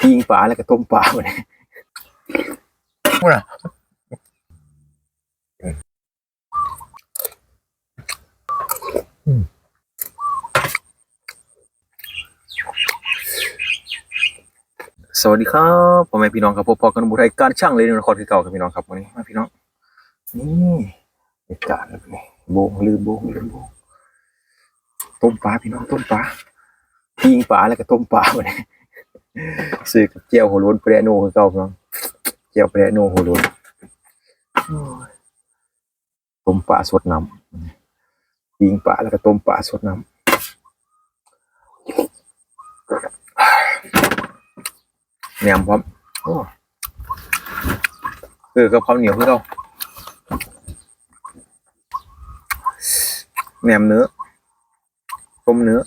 ปิ้งปลาแล้วก็ต้มปลาไปเนี่ยพูดนะสวัสดีครับพ่อแม่พี่น้องครับพบกันบุไทยการช่างเลยนครที่เก่าครับพี่น้องครับวันนี้มาพี่น้องนี่เหตุการณ์แบบนี้โบงลืมโบงลืมโบงต้มปลาพี่น้องต้มปลาปิ้งปลาแล้วก็ต้มปลาไปเนี่ย ซื้อกับเจียวโหโล้นเปรโนคือเก่าพี่น้องเจียวเปรโน่โหโล้นต้มปลาสดน้ำปิ้งปลาแล้วก็ต้มปลาสดน้ำแหนมพร้อมโอ้เอกับข้าวเหนียวคือเราแหนมเนื้อต้มเนื้อ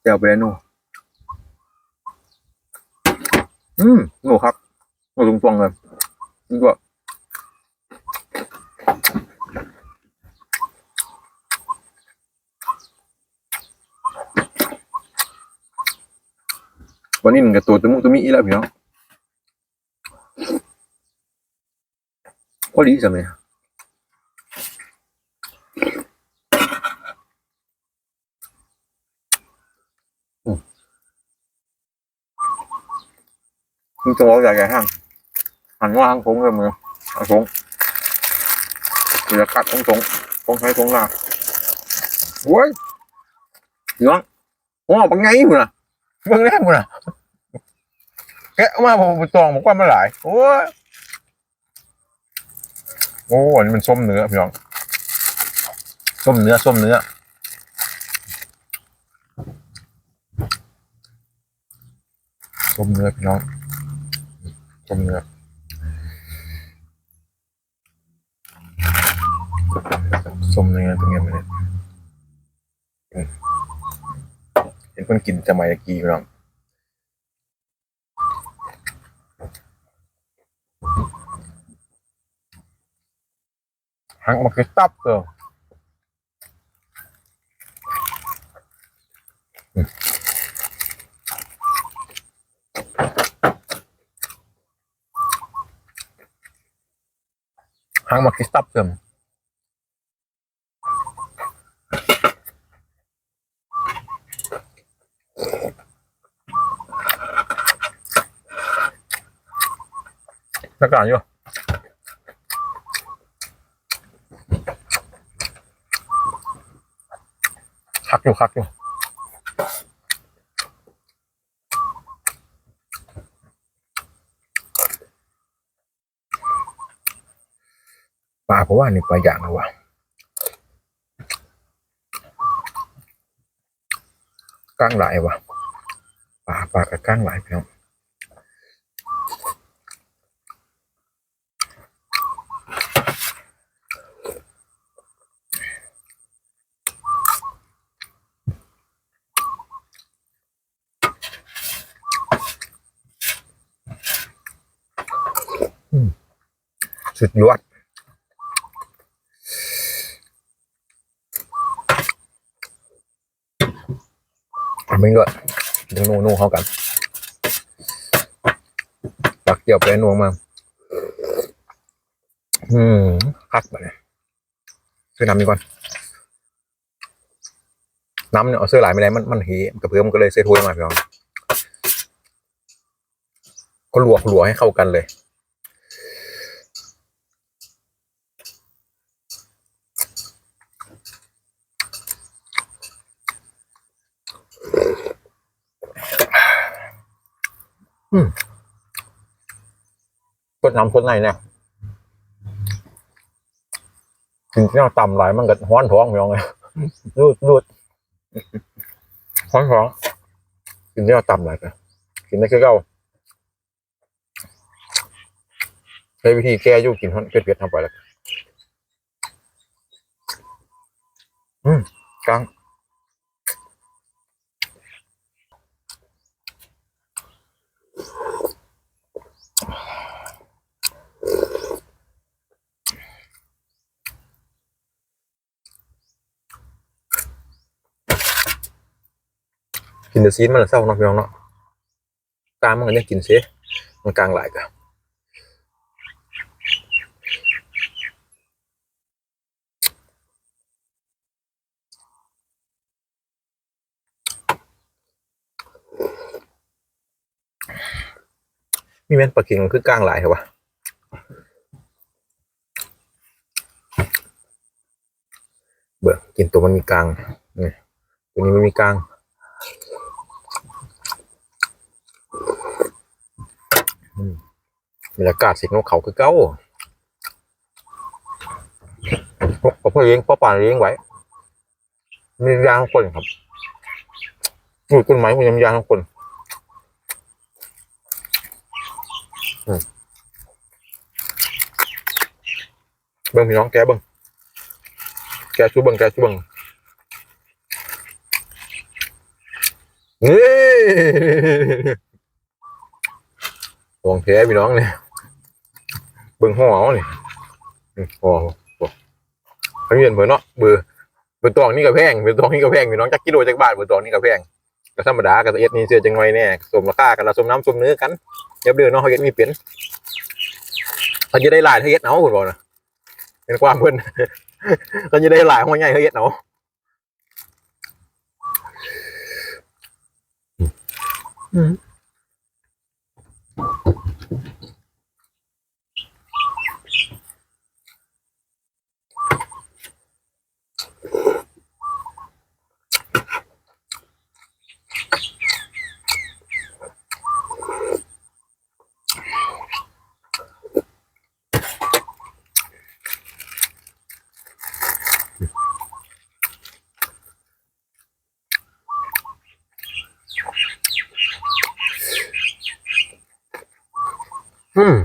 เจียวเปรโน่ อืมโง่ครับโง่ตรงๆเลยนี่ก็วันนี้หนึ่งกับตัวตมุตมิอีแล้วพี่น้องพอดีสมัย มึงจะบอใหญ่ใหญ่ห้างหันว่าห้างผงเลยมึงเอาผงเดี๋ยวกัดผงผงผงใช้ผงลาโว้ยน้องหัวออกเป็นไงมึงนะเบิ่งแรกมึงนะแกะออกมาผมตองบอกว่ามันหลายโอ้ยโอ้อันนี้มันส้มเนื้อพี่น้องส้มเนื้อส้มเนื้อส้มเนื้อพี่น้อง ส้มเนื้อส้มเนื้อเป็นไงไม่ได้เห็นคนกินจะมายากีพี่น้องหักมาคือตับเกลือ ตับเกิมแล้วกันอยู่คักอยู่คักอยู่ ปลาเพราะว่านี่ปลาอย่างนะวะก้างหลายวะปลาปลากับก้างหลายพี่น้องสุดยอด ไม่ด้วยยังโน่นๆเข้ากันปักเกี่ยวไปนวงมาอืมคักไปเลยซื้อน้ำดีก่อนน้ำเนี่ยเอาเสื้อหลายไม่ได้มันมันเหกระเพื่อมก็เลยเซถ้วยมาพี่น้องก็ลวกหลัวให้เข้ากันเลย กดน้ำคนไหนเนี่ยกินที่เราต่ำหลายมันก็ห้อนท้องพี่น้องเลยรูดรูดห้อนท้องกินที่เราต่ำหลายกันกินได้แค่เก้าใช้วิธีแก้อยุ่กินห้อนเผ็ดๆทำไปแล้วอืมกลาง กินเดอะซีนมันละเศร้าเนาะพี่น้องเนาะกลางมันก็ยังกินเสียมันกลางหลายกะมีแม่นปลาเค็งคือกลางหลายเหรอวะเบื่อกินตัวมันมีกลางนี่ตัวนี้ไม่มีกลาง บรรยากาศสิงนกเขาคือเก้าพอพ่อเลี้ยงพ่อป่าเลี้ยงไว้มียางคนครับหนูต้นไม้มันยังยางทุกคนเบิ้งพี่น้องแกเบิ้งแกชูเบิ้งแกชูเบิ้งนี่วงแท้พี่น้องเนี่ย เบิ่งห่อเอานี่อืมห่อห่อเขาเห็นเบิ่งเนาะเบอร์เบอร์ตองนี่ก็แพงเบอร์ตองนี่ก็แพงพี่น้องจักกิโลจักบาทเบอร์ตองนี่ก็แพงก็ธรรมดากับเอ็ดนี่เสื้อจังไว้แน่สมราคากันละสมน้ำสมเนื้อกันเย็บเดือนเนาะเขาเอ็ดมีเปลี่ยนเขาจะได้หลายเขาเอ็ดเอาคุณบอกนะเป็นความเพิ่อนเขาจะได้หลายหัวใหญ่เขาเอ็ดเอาอืม อืม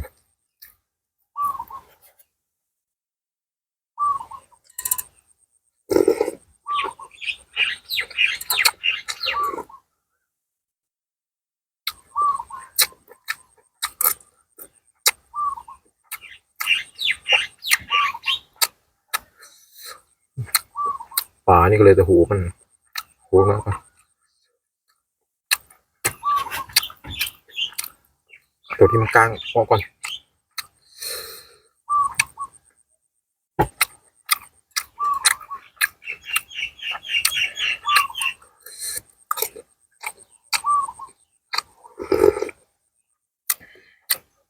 ปลานี่ก็เลยแต่หูมันหูมันก็ตัว ที่มันกลางออกก่อน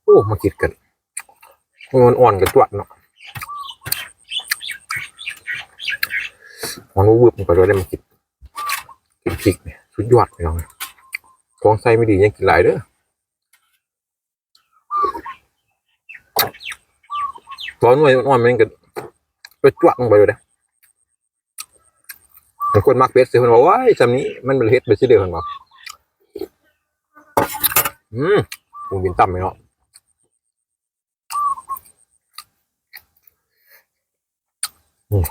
โอ้มาคิดกันมันอ่อนกันจวดเนาะมันวืบมันไปเลยได้มาคิดกินพริกเนี่ยสุดยอดไปลองท้องไส้ไม่ดียังกินหลายเด้อ ร้อนหน่วยอ่อนมันก็ไปจวกลงไปเลยนะบางคนมักเพชรซื้อคนบอกว่าไอ้สำนี้มันเป็นเฮ็ดเป็นสิเดียวคนบอกอืมผมบินต่ำไหมเนาะอืม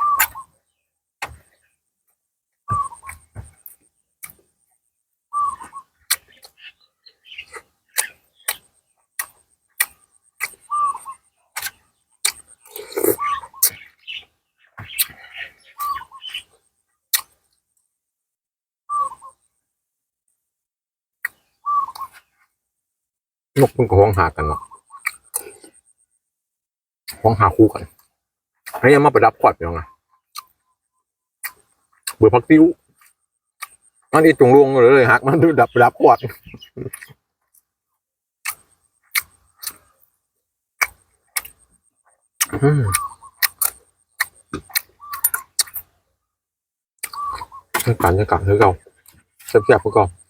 นกมันก็ห้องหากันเนาะห้องหาคู่กันให้ยังมาประดับขวดไปยังไงเบื่อพักติ้วมันอีจงลวงเลยหักมันดูดับประดับขวดอืมกันจังกันคือเก่าแซ่บๆคือเก่าเออ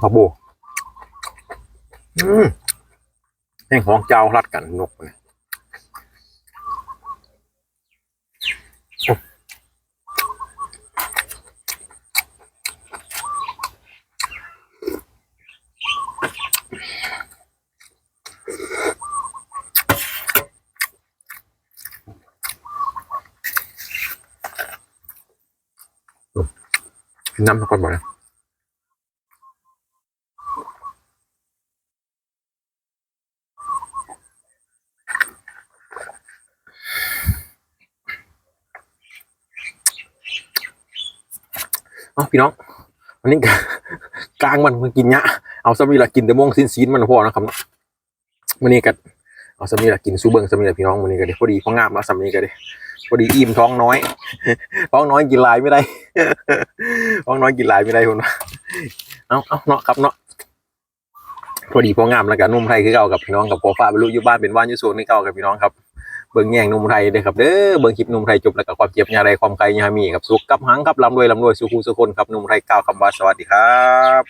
ผักบัวแห่งของเจ้ารัดกันนกเนี่ยน้ำมาก่อนบ่เลย เอาพี่น้องวันนี้กลางมันมันกินเนี้ยเอาสมีละกินแต่ม่วงซีนซีนมันพอนะครับวันนี้ก็เอาสมีละกินซูเบิงสมีละพี่น้องวันนี้ก็เด้พอดีพองามแล้วสมีก็เด้พอดีอิ่มท้องน้อย ท้องน้อยกินหลายไม่ได้ ท้องน้อยกินหลายไม่ได้คนเอาเอาเนาะครับเนาะพอดีพองามแล้วกันนุ่มไทยคือเก่ากับพี่น้องกับพอฟ้าบรรลุอยู่บ้านเป็นว่านอยู่โซนนี่เก่ากับพี่น้องครับ เบิ่งแย่งนุ่มไทยเด้อครับเด้อเบิ่งคลิปนุ่มไทยจบแล้วกับความเจ็บยาไรความไกลยามีครับสุขกับหังครับลำรวยลำรวยสุขุสุคนครับนุ่มไทยก้าวคำว่าสวัสดีครับ